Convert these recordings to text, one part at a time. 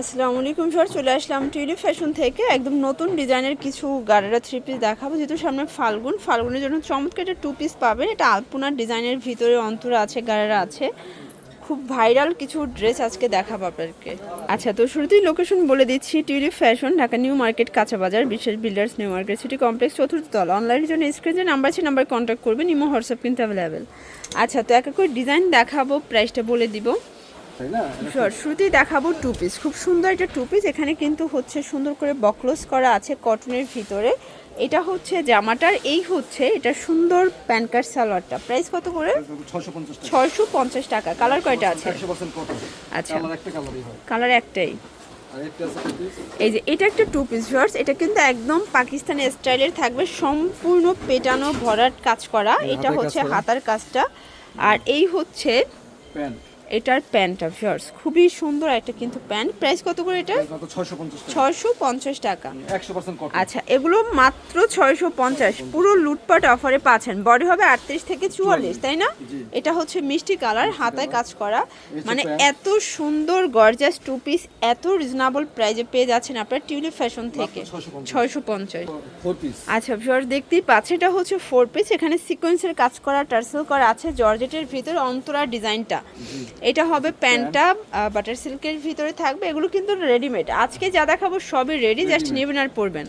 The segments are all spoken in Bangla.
আসসালামু আলাইকুম স্যার চলে আসলাম টিউলিপ ফ্যাশন থেকে। একদম নতুন ডিজাইনের কিছু গাড়ারা থ্রি পিস দেখাবো। যেহেতু সামনে ফাল্গুন, ফাল্গুনের জন্য চমৎকার একটা টু পিস পাবেন। এটা আলপনার ডিজাইনের ভিতরে অন্তরা আছে গাড়ারা আছে। খুব ভাইরাল কিছু ড্রেস আজকে দেখাবো আপনাদেরকে। আচ্ছা তো শুরুতেই লোকেশন বলে দিচ্ছি, Tulip Fashion, Dhaka New Market, কাঁচা বাজার, বিশেষ builders New Market City Complex চতুর্থ তলা। অনলাইনের জন্য স্ক্রিনে নাম্বার আছে নাম্বার কন্ট্যাক্ট করবেন, ইমো হোয়াটসঅ্যাপ কিন্তু অ্যাভেলেবেল আচ্ছা তো এক এক করে ডিজাইন দেখাবো প্রাইসটা বলে দিব। শুরুতেই দেখাবো টু পিস খুব সুন্দর একটা টু পিস এখানে কিন্তু হচ্ছে সুন্দর করে বকলস করা আছে কটনের ভিতরে। এটা হচ্ছে জামাটার এই হচ্ছে এটা সুন্দর প্যান কার্ড সালোয়ারটা। প্রাইস কত করে? ছয়শো পঞ্চাশ টাকা। কালার কয়টা আছে? আচ্ছা। কালার একটাই। এই যে এটা একটা টু পিস ভিউয়ার্স এটা কিন্তু একদম পাকিস্তানি স্টাইলের থাকবে। সম্পূর্ণ পেটানো ভরাট কাজ করা। এটা হচ্ছে হাতার কাজটা। আর এই হচ্ছে প্যান্ট এটার প্যান্টটা ভিউয়ার্স খুবই সুন্দর একটা কিন্তু প্যান্ট। প্রাইস কত করে এটা ছয়শো পঞ্চাশ টাকা। আচ্ছা এগুলো মাত্র ছয়শো পঞ্চাশ। পুরো লুটপাট অফারে পাচ্ছেন। বডি হবে আটত্রিশ থেকে চুয়াল্লিশ তাই না? এটা হচ্ছে মিষ্টি কালার হাতায় কাজ করা। মানে এত সুন্দর গর্জাস টু পিস এত রিজনেবল প্রাইজে পেয়ে যাচ্ছেন আপনার টিউলিপ ফ্যাশন থেকে। 650 ছয়শো পঞ্চাশ। ফোর পিস আচ্ছা ভিউয়ার দেখতেই পাচ্ছেন এটা হচ্ছে ফোর পিস এখানে সিকোয়েন্সের কাজ করা টার্সেল করা আছে জর্জেটের ভিতরে অন্তরা ডিজাইনটা। এটা হবে প্যান্টটা বাটার সিল্কের ভিতরে থাকবে। এগুলো কিন্তু রেডিমেড। আজকে যা দেখাবো সবই রেডি জাস্ট নেবেন আর পরবেন।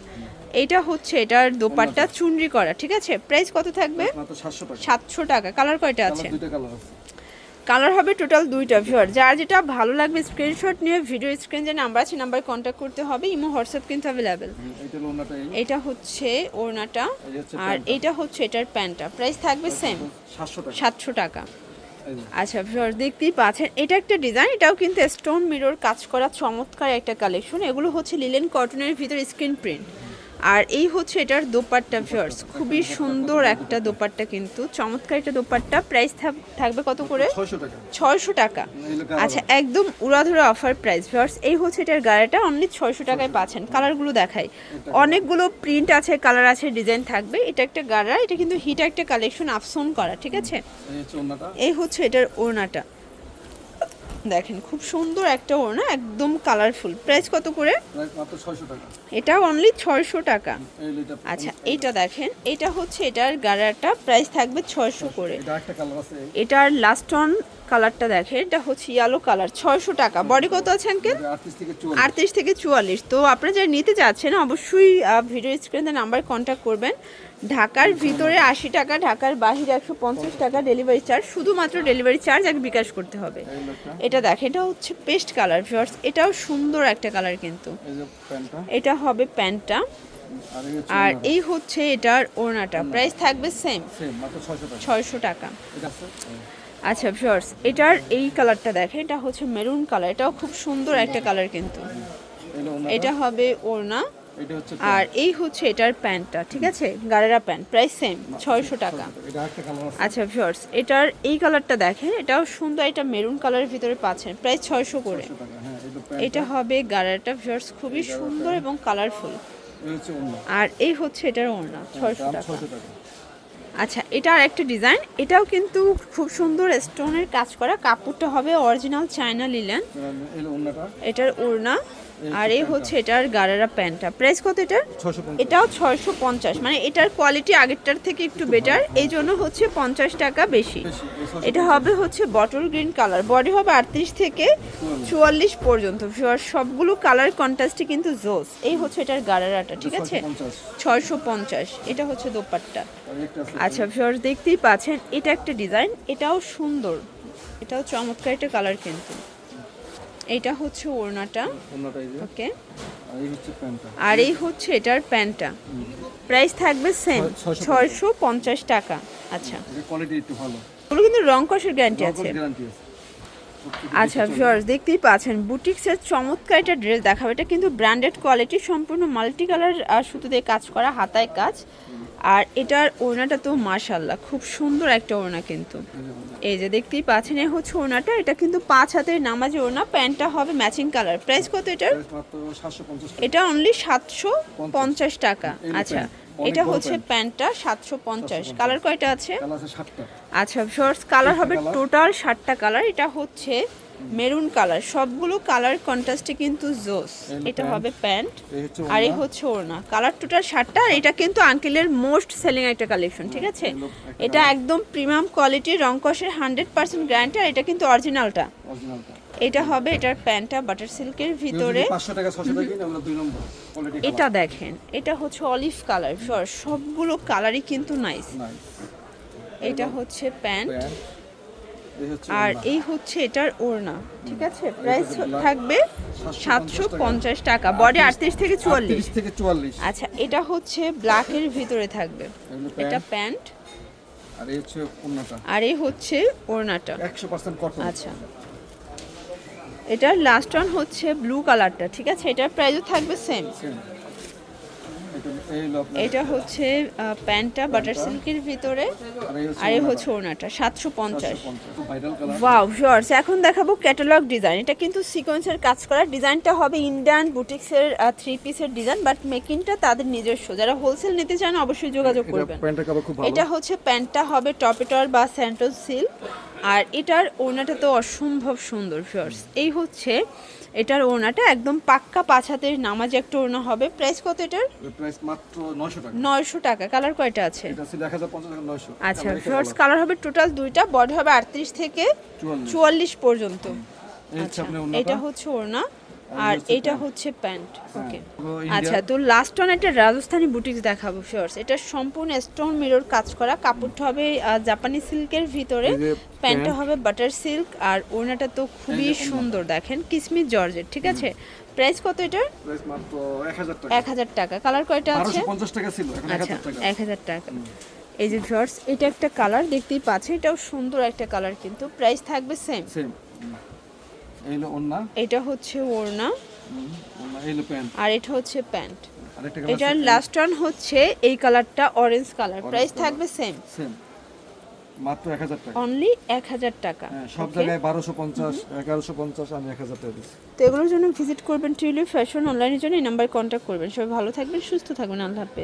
এইটা হচ্ছে এটার দোপাট্টা চুনরি করা ঠিক আছে? প্রাইস কত থাকবে? সাতশো টাকা। কালার কয়টা আছে? কালার হবে টোটাল দুইটা ভিউয়ার যার যেটা ভালো লাগবে স্ক্রিনশট নিয়ে ভিডিও স্ক্রিন যে নাম্বার আছে নাম্বার কন্ট্যাক্ট করতে হবে। ইমো হোয়াটসঅ্যাপ কিন্তু অ্যাভেলেবেল এটা হচ্ছে ওড়নাটা আর। এটা হচ্ছে এটার প্যান্টটা। প্রাইস থাকবে সেম সাতশো টাকা। আচ্ছা ভিউয়ার দেখতেই পাচ্ছেন, এটা একটা ডিজাইন এটাও কিন্তু স্টোন মিরর কাজ করা চমৎকার একটা কালেকশন এগুলো হচ্ছে লিলেন কটনের ভিতর স্ক্রিন প্রিন্ট আর এই হচ্ছে এটার দোপাট্টা ভিউয়ার্স খুবই সুন্দর একটা দোপাট্টা কিন্তু। চমৎকার একটা দোপাট্টা। প্রাইস থাকবে কত করে? ছয়শো টাকা। আচ্ছা একদম উড়াধুরা অফার প্রাইস ভিউয়ার্স এই হচ্ছে এটার গাড়িটা। অনলি ছয়শো টাকায় পাচ্ছেন। কালারগুলো দেখাই। অনেকগুলো প্রিন্ট আছে কালার আছে ডিজাইন থাকবে। এটা একটা গাড়া। এটা কিন্তু হিট একটা কালেকশন আফসোন করা ঠিক আছে? এই হচ্ছে এই হচ্ছে এটার ওড়নাটা। দেখেন খুব সুন্দর একটা ওড়না একদম কালারফুল প্রাইস কত করে? এটা অনলি ছয়শো টাকা। আচ্ছা এটা দেখেন এটা হচ্ছে এটার গাড়াটা প্রাইস থাকবে ছয়শো করে। এটার লাস্ট অন কালারটা দেখেন এটা হচ্ছে ইয়েলো কালার ছয়শো টাকা। বডি কত আছে আঙ্কেল আটত্রিশ থেকে চুয়াল্লিশ। তো আপনারা যারা নিতে চাচ্ছেন অবশ্যই ভিডিও স্ক্রিনে নাম্বার কন্ট্যাক্ট করবেন। ঢাকার ভিতরে আশি টাকা ঢাকার বাহিরে একশো পঞ্চাশ টাকা ডেলিভারি চার্জ শুধুমাত্র ডেলিভারি চার্জ আগে বিকাশ করতে হবে। এটা দেখেন এটা হচ্ছে পেস্ট কালার ভিউয়ার্স এটাও সুন্দর একটা কালার কিন্তু। এটা হবে প্যান্টটা। আর এই হচ্ছে এটার ওড়নাটা। প্রাইস থাকবে সেম ছয়শো টাকা। এই, আচ্ছা ভিউয়ার্স এটার এই কালারটা দেখেন এটা হচ্ছে মেরুন কালার এটাও খুব সুন্দর একটা কালার কিন্তু। এটা হবে ওড়না। আর এই হচ্ছে এটার প্যান্টটা ঠিক আছে? গারেরা প্যান্ট প্রাইস সেম ছয়শো টাকা। আচ্ছা ভিউয়ার্স এটার এই কালারটা দেখেন এটাও সুন্দর এটা মেরুন কালারের ভিতরে পাচ্ছেন প্রায় ছয়শো করে। হ্যাঁ এটা হবে গারাটা ভিউয়ার্স খুবই সুন্দর এবং কালারফুল আর এই হচ্ছে এটার ওড়না ছয়শো টাকা। আচ্ছা এটা আর একটা ডিজাইন এটাও কিন্তু খুব সুন্দর স্টোনের কাজ করা কাপড়টা হবে অরিজিনাল চায়না লিলেন এটার ওড়না আর এই হচ্ছে এটার গারারা প্যান্টটা। প্রাইস কত এটার? এটাও ছয়শো পঞ্চাশ। মানে এটার কোয়ালিটি আগেরটার থেকে একটু বেটার এই জন্য হচ্ছে পঞ্চাশ টাকা বেশি। এটা হবে হচ্ছে বটল গ্রিন কালার বডি হবে আটত্রিশ থেকে চুয়াল্লিশ। পর্যন্ত। সবগুলো কালার কন্ট্রাস্টে কিন্তু জোস এই হচ্ছে এটার গারারাটা ঠিক আছে? ছয়শো পঞ্চাশ। এটা হচ্ছে দোপাট্টা। আচ্ছা ভিউয়ার দেখতেই পাচ্ছেন এটা একটা ডিজাইন এটাও সুন্দর। এটাও চমৎকার একটা কালার কিন্তু। এটা হচ্ছে ওড়নাটা। ওকে। আর এই হচ্ছে এটার প্যান্টটা। প্রাইস থাকবে সেম ছয়শো পঞ্চাশ। টাকা। আচ্ছা। কোয়ালিটি একটু ভালো। ওগুলো কিন্তু রং কষের গ্যারান্টি আছে। গ্যারান্টি আছে। আচ্ছা ভিউয়ার্স দেখতেই পাচ্ছেন বুটিক্সের চমৎকার একটা ড্রেস দেখাবে। এটা কিন্তু ব্র্যান্ডেড কোয়ালিটি সম্পূর্ণ মাল্টি কালার সুতো দিয়ে কাজ করা হাতায় কাজ। আর এটার ওড়নাটা তো মাশাল্লাহ খুব সুন্দর একটা ওড়না কিন্তু। এই যে দেখতেই পাচ্ছেন এই হচ্ছে ওড়নাটা এটা কিন্তু পাঁচ হাতের নামাজি ওড়না প্যান্টটা হবে ম্যাচিং কালার প্রাইস কত এটার? এটা অনলি সাতশো পঞ্চাশ টাকা। আচ্ছা এটা হচ্ছে প্যান্টটা সাতশো পঞ্চাশ। কালার কয়টা আছে? কালার আছে সাতটা। আচ্ছা শর্টস কালার হবে টোটাল ষাটটা কালার এটা হচ্ছে মেরুন কালার সবগুলো কালার কন্ট্রাস্টে কিন্তু জোস এটা হবে প্যান্ট আর এই হচ্ছে ওড়না। কালার টোটাল শার্টটা আর এটা কিন্তু আঙ্কেলের মোস্ট সেলিং একটা কালেকশন ঠিক আছে? এটা একদম প্রিমিয়াম কোয়ালিটির রং কষের হান্ড্রেড পার্সেন্ট গ্যারান্টি আর এটা কিন্তু অরিজিনালটা অরিজিনালটা এটা হবে এটার প্যান্টটা বাটার সিল্কের ভিতরে। পাঁচশো টাকা ছশো টাকা কিনে ওগুলো দুই নম্বর কোয়ালিটি এটা দেখেন এটা হচ্ছে অলিভ কালার সবগুলো কালারই কিন্তু নাইস এটা হচ্ছে প্যান্ট। আর এই হচ্ছে এটার ওড়না ঠিক আছে? প্রাইস থাকবে 750 সাতশো পঞ্চাশ টাকা। বডি আটত্রিশ থেকে চুয়াল্লিশ 38 থেকে চুয়াল্লিশ। আচ্ছা এটা হচ্ছে ব্ল্যাকের ভিতরে থাকবে। এটা প্যান্ট। আর এই হচ্ছে ওড়নাটা। আর এই হচ্ছে ওড়নাটা। একশো পার্সেন্ট কটন আচ্ছা। এটার লাস্ট ওয়ান হচ্ছে ব্লু কালারটা ঠিক আছে? এটার প্রাইসও থাকবে সেম এটা হচ্ছে প্যান্টটা বাটার সিল্কের ভিতরে আর এই হচ্ছে এই সাতশো পঞ্চাশ। ওয়াও শর্টস এখন দেখাবো ক্যাটালগ ডিজাইন এটা কিন্তু সিকোয়েন্সের কাজ করা। ডিজাইনটা হবে ইন্ডিয়ান বুটিক্সের থ্রি পিসের ডিজাইন বাট মেকিংটা তাদের নিজস্ব। যারা হোলসেল নিতে চান অবশ্যই যোগাযোগ করবেন। এটা হচ্ছে প্যান্টটা হবে টপেটর বা স্যান্টোস সিল্ক আর এটার ওড়নাটা তো অসম্ভব সুন্দর শর্টস এই হচ্ছে এটার ওড়নাটা একদম পাক্কা পাছাতে নামাজ একটা ওড়না হবে। প্রাইস কত এটার? প্রাইস মাত্র 900 টাকা। নয়শো টাকা। কালার কয়টা আছে? এটা আছে 1050 টাকা 900 আচ্ছা শর্টস কালার হবে টোটাল দুইটা বডি হবে আটত্রিশ থেকে 44 চুয়াল্লিশ পর্যন্ত। আচ্ছা এটা হচ্ছে ওড়না। আর এটা হচ্ছে প্যান্ট ওকে আচ্ছা তো লাস্ট ওয়ান একটা রাজস্থানি বুটিক্স দেখাবো শর্টস এটা সম্পূর্ণ স্টোন মিরর কাজ করা কাপড়টা হবে জাপানি সিল্কের ভিতরে প্যান্টটা হবে বাটার সিল্ক আর ওড়নাটা তো খুবই। সুন্দর দেখেন কিসমিস জর্জেট ঠিক আছে? প্রাইস কত এটার? প্রাইস মাত্র 1000 টাকা। এক হাজার টাকা। কালার কয়টা আছে? 1250 টাকা ছিল এখন আচ্ছা 1000 টাকা। এক হাজার টাকা। এই যে শর্টস এটা একটা কালার দেখতেই পাচ্ছেন এটাও সুন্দর একটা কালার কিন্তু। প্রাইস থাকবে সেম সেম এই হলো ওড়না? এটা হচ্ছে ওড়না। হুম, ওড়না এই হলো প্যান্ট। আর এটা হচ্ছে প্যান্ট। এটার লাস্ট ওয়ান হচ্ছে এই কালারটা অরেঞ্জ কালার প্রাইস থাকবে সেম সেম মাত্র 1000 টাকা। অনলি এক হাজার টাকা। হ্যাঁ সব জায়গায় 1250 1150 আমি 1000 টাকা দিচ্ছি। তো এগুলোর জন্য ভিজিট করবেন টিউলিপ ফ্যাশন অনলাইনের জন্য এই নাম্বার কন্ট্যাক্ট করবেন। সবাই ভালো থাকবেন সুস্থ থাকবেন। আল্লাহ হাফেজ।